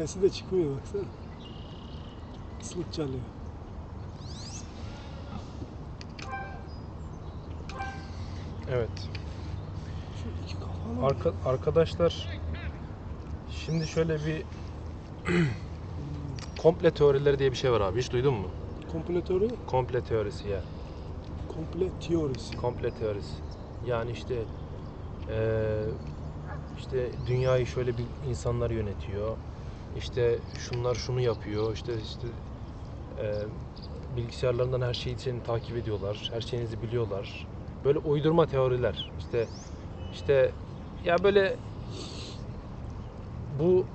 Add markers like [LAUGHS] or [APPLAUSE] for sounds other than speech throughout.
Sesi de çıkmıyor baksana. Islık çalıyor. Evet. Şu iki kafalı. Arka, arkadaşlar şimdi şöyle bir [CLEARS THROAT] komple teorileri diye bir şey var abi. Hiç duydun mu? Komple teori, Komple teorisi ya. komple teorisi. Komple teorisi. Yani işte eee, işte dünyayı şöyle bir insanlar yönetiyor. İşte şunlar şunu yapıyor. İşte işte eee, bilgisayarlarından her şeyi seni takip ediyorlar. Her şeyinizi biliyorlar. Böyle uydurma teoriler. İşte işte ya böyle bu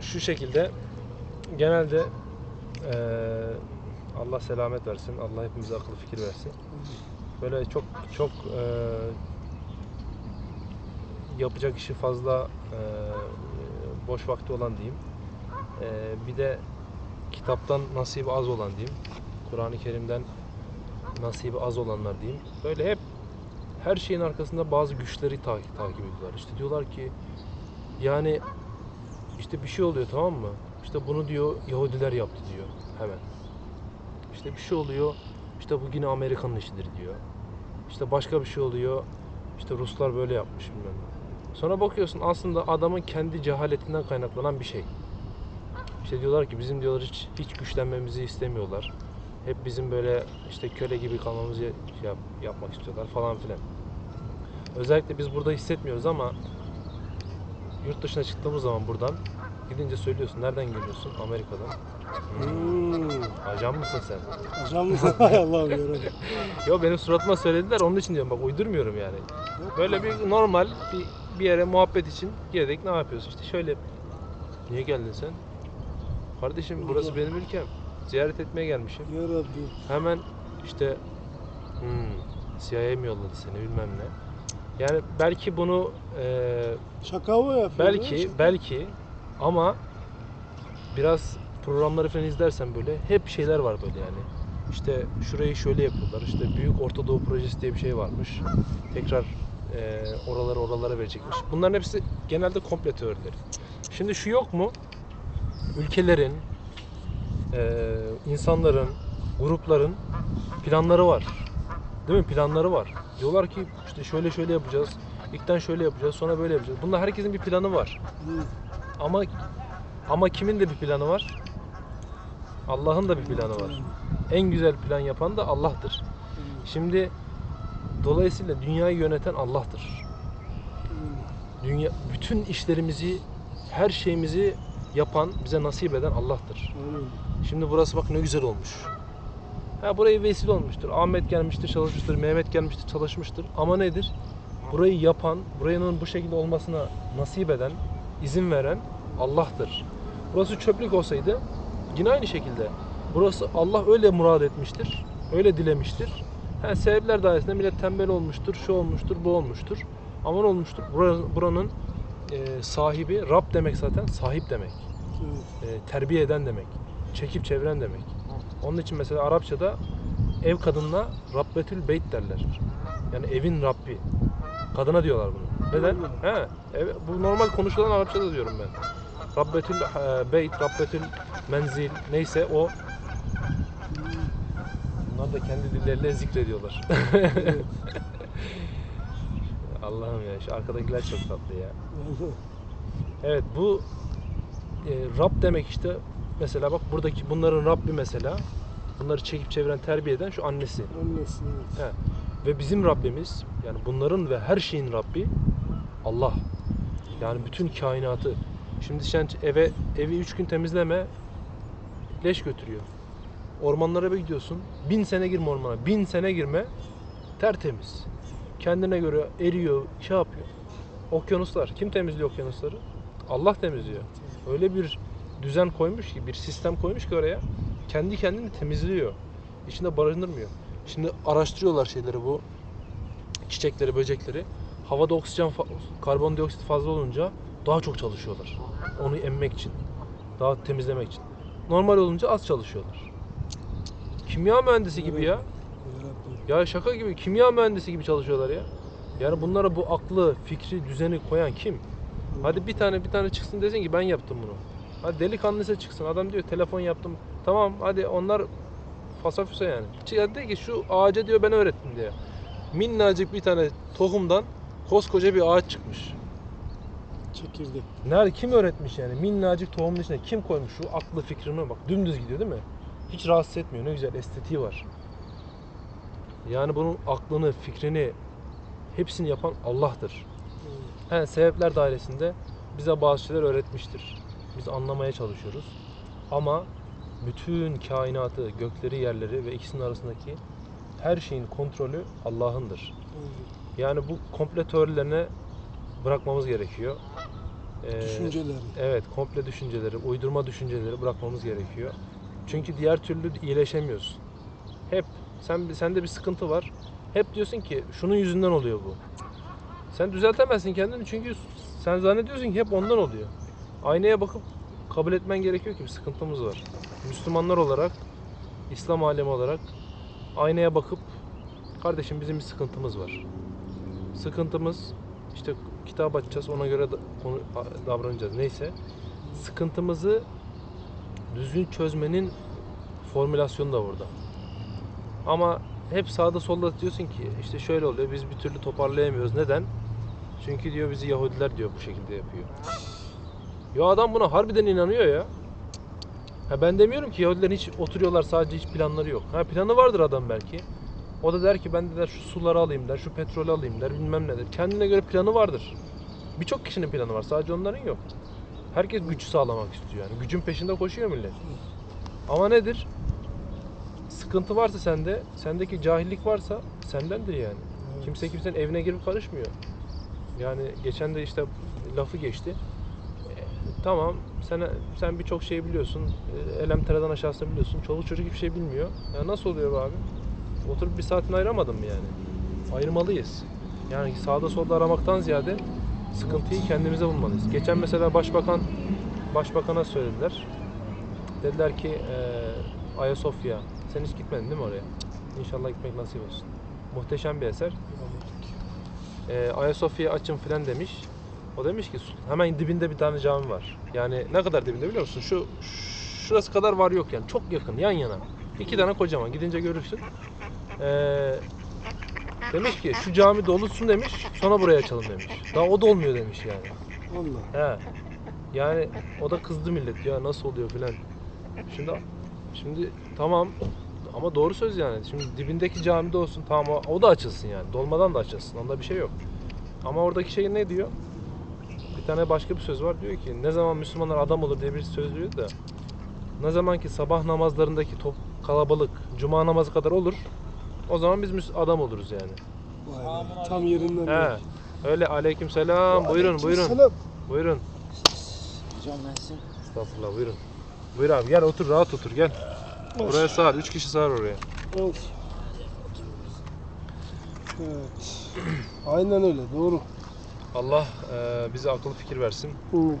şu şekilde genelde eee, Allah selamet versin. Allah hepimize akıl fikir versin. Böyle çok çok eee, yapacak işi fazla eee, boş vakti olan diyeyim. Eee, bir de kitaptan nasibi az olan diyeyim. Kur'an-ı Kerim'den nasibi az olanlar diyeyim. Böyle hep her şeyin arkasında bazı güçleri takip, takip ediyorlar. İşte diyorlar ki yani işte bir şey oluyor tamam mı? İşte bunu diyor Yahudiler yaptı diyor hemen. İşte bir şey oluyor. İşte bu yine Amerika'nın işidir diyor. İşte başka bir şey oluyor. İşte Ruslar böyle yapmış bilmem. Sonra bakıyorsun aslında adamın kendi cehaletinden kaynaklanan bir şey. İşte diyorlar ki bizim diyorlar hiç, hiç güçlenmemizi istemiyorlar. Hep bizim böyle işte köle gibi kalmamızı şey yap, yapmak istiyorlar falan filan. Özellikle biz burada hissetmiyoruz ama yurt dışına çıktığımız zaman buradan gidince söylüyorsun nereden geliyorsun? Amerika'dan. Hmm. Ajan mısın sen? Hocam mısın? [LAUGHS] Hay Allah'ım yarabbim. [LAUGHS] Yo benim suratıma söylediler onun için diyorum bak uydurmuyorum yani. Böyle bir normal bir, bir yere muhabbet için girdik ne yapıyorsun işte şöyle niye geldin sen? Kardeşim burası benim ülkem. Ziyaret etmeye gelmişim. Yarabbim. Hemen işte hmm, CIA mi yolladı seni bilmem ne. Yani belki bunu eee Şaka mı yapıyor? Belki, Şaka. belki ama biraz programları falan izlersen böyle hep şeyler var böyle yani. İşte şurayı şöyle yapıyorlar. İşte Büyük Orta Doğu Projesi diye bir şey varmış. Tekrar e, oraları oralara verecekmiş. Bunların hepsi genelde komple teorileri. Şimdi şu yok mu? Ülkelerin, e, insanların, grupların planları var. Değil mi? Planları var. Diyorlar ki işte şöyle şöyle yapacağız. İlkten şöyle yapacağız, sonra böyle yapacağız. Bunda herkesin bir planı var. Ama ama kimin de bir planı var? Allah'ın da bir planı var. En güzel plan yapan da Allah'tır. Şimdi dolayısıyla dünyayı yöneten Allah'tır. Dünya bütün işlerimizi, her şeyimizi yapan, bize nasip eden Allah'tır. Şimdi burası bak ne güzel olmuş. Ha burayı vesile olmuştur. Ahmet gelmiştir, çalışmıştır. Mehmet gelmiştir, çalışmıştır. Ama nedir? Burayı yapan, buranın bu şekilde olmasına nasip eden, izin veren Allah'tır. Burası çöplük olsaydı yine aynı şekilde. Burası Allah öyle murad etmiştir. Öyle dilemiştir. Ha, sebepler dairesinde millet tembel olmuştur, şu olmuştur, bu olmuştur. Aman olmuştur. Buranın, buranın e, sahibi, Rab demek zaten sahip demek Evet. e, terbiye eden demek. Çekip çeviren demek. Onun için mesela Arapçada ev kadınına Rabbetül Beyt derler. Yani evin Rabbi. Kadına diyorlar bunu. Neden? He, ev, bu normal konuşulan Arapçada diyorum ben. Rabbetül e, Beyt, Rabbetül Menzil neyse o Bunlar da kendi dilleriyle zikrediyorlar. [LAUGHS] Allah'ım ya şu arkadakiler çok tatlı ya. [LAUGHS] Evet bu e, Rab demek işte mesela bak buradaki bunların Rabbi mesela bunları çekip çeviren terbiye eden şu annesi. Annesi evet. He. Ve bizim Rabbimiz yani bunların ve her şeyin Rabbi Allah. Yani bütün kainatı. Şimdi sen eve evi üç gün temizleme leş götürüyor. Ormanlara bir gidiyorsun. Bin sene girme ormana. Bin sene girme tertemiz. Kendine göre eriyor, şey yapıyor. Okyanuslar. Kim temizliyor okyanusları? Allah temizliyor. Öyle bir düzen koymuş ki, bir sistem koymuş ki oraya. Kendi kendini temizliyor. İçinde barındırmıyor. Şimdi araştırıyorlar şeyleri bu çiçekleri, böcekleri. Havada oksijen, karbondioksit fazla olunca daha çok çalışıyorlar. Onu emmek için. Daha temizlemek için. Normal olunca az çalışıyorlar. Kimya mühendisi gibi ya. Ya şaka gibi kimya mühendisi gibi çalışıyorlar ya. Yani bunlara bu aklı, fikri, düzeni koyan kim? Hadi bir tane bir tane çıksın desin ki ben yaptım bunu. Hadi delikanlıysa çıksın. Adam diyor telefon yaptım. Tamam hadi onlar fasafüse yani. Çıkar diyor ki şu ağaca diyor ben öğrettim diyor. Minnacık bir tane tohumdan koskoca bir ağaç çıkmış. Çekirdek. Nerede kim öğretmiş yani? Minnacık tohumun içine kim koymuş şu aklı fikrini bak dümdüz gidiyor değil mi? Hiç rahatsız etmiyor. Ne güzel estetiği var. Yani bunun aklını, fikrini hepsini yapan Allah'tır. He, sebepler dairesinde bize bazı şeyler öğretmiştir. Biz anlamaya çalışıyoruz. Ama bütün kainatı, gökleri, yerleri ve ikisinin arasındaki her şeyin kontrolü Allah'ındır. Yani bu komple teorilerine bırakmamız gerekiyor. Ee, Düşünceleri. Evet, komple düşünceleri, uydurma düşünceleri bırakmamız gerekiyor. Çünkü diğer türlü iyileşemiyorsun. Hep sen sende bir sıkıntı var. Hep diyorsun ki şunun yüzünden oluyor bu. Sen düzeltemezsin kendini çünkü sen zannediyorsun ki hep ondan oluyor. Aynaya bakıp kabul etmen gerekiyor ki bir sıkıntımız var. Müslümanlar olarak, İslam alemi olarak aynaya bakıp kardeşim bizim bir sıkıntımız var. Sıkıntımız işte kitap açacağız ona göre davranacağız neyse. Sıkıntımızı düzgün çözmenin formülasyonu da burada. Ama hep sağda solda diyorsun ki işte şöyle oluyor biz bir türlü toparlayamıyoruz. Neden? Çünkü diyor bizi Yahudiler diyor bu şekilde yapıyor. Ya adam buna harbiden inanıyor ya. Ha ben demiyorum ki Yahudilerin hiç oturuyorlar sadece hiç planları yok. Ha planı vardır adam belki. O da der ki ben de der şu suları alayım der, şu petrolü alayım der, bilmem ne der. Kendine göre planı vardır. Birçok kişinin planı var, sadece onların yok. Herkes güç sağlamak istiyor yani. Gücün peşinde koşuyor millet. Ama nedir? Sıkıntı varsa sende, sendeki cahillik varsa sendendir yani. Evet. Kimse kimsenin evine girip karışmıyor. Yani geçen de işte lafı geçti. E, tamam sen sen birçok şey biliyorsun. E, elem teradan aşağısını biliyorsun. Çoluk çocuk hiçbir şey bilmiyor. Ya nasıl oluyor bu abi? Oturup bir saatini ayıramadın mı yani? Ayırmalıyız. Yani sağda solda aramaktan ziyade sıkıntıyı kendimize bulmalıyız. Geçen mesela başbakan başbakana söylediler. Dediler ki e, Ayasofya. Sen hiç gitmedin değil mi oraya? İnşallah gitmek nasip olsun. Muhteşem bir eser. E, Ayasofya'yı açın filan demiş. O demiş ki hemen dibinde bir tane cami var. Yani ne kadar dibinde biliyor musun? Şu şurası kadar var yok yani. Çok yakın yan yana. İki tane kocaman. Gidince görürsün. Ee, demiş ki şu cami dolusun demiş. Sonra buraya açalım demiş. Daha o da olmuyor demiş yani. Allah. He. Yani o da kızdı millet ya nasıl oluyor filan. Şimdi şimdi tamam ama doğru söz yani. Şimdi dibindeki camide olsun tamam o, o da açılsın yani. Dolmadan da açılsın. Onda bir şey yok. Ama oradaki şey ne diyor? Bir tane başka bir söz var diyor ki ne zaman Müslümanlar adam olur diye bir söz diyor da ne zaman ki sabah namazlarındaki top kalabalık cuma namazı kadar olur o zaman biz Müs- adam oluruz yani. Vay be. Tam yerinden. He. Öyle aleykümselam. Buyurun buyurun. Selam. Buyurun. Hocam ben size Estağfurullah buyurun. Buyur abi gel otur rahat otur gel. Buraya sığar. Üç kişi sığar oraya. Olsun. Evet. Aynen öyle. Doğru. Allah e, bize akıl fikir versin. Hı.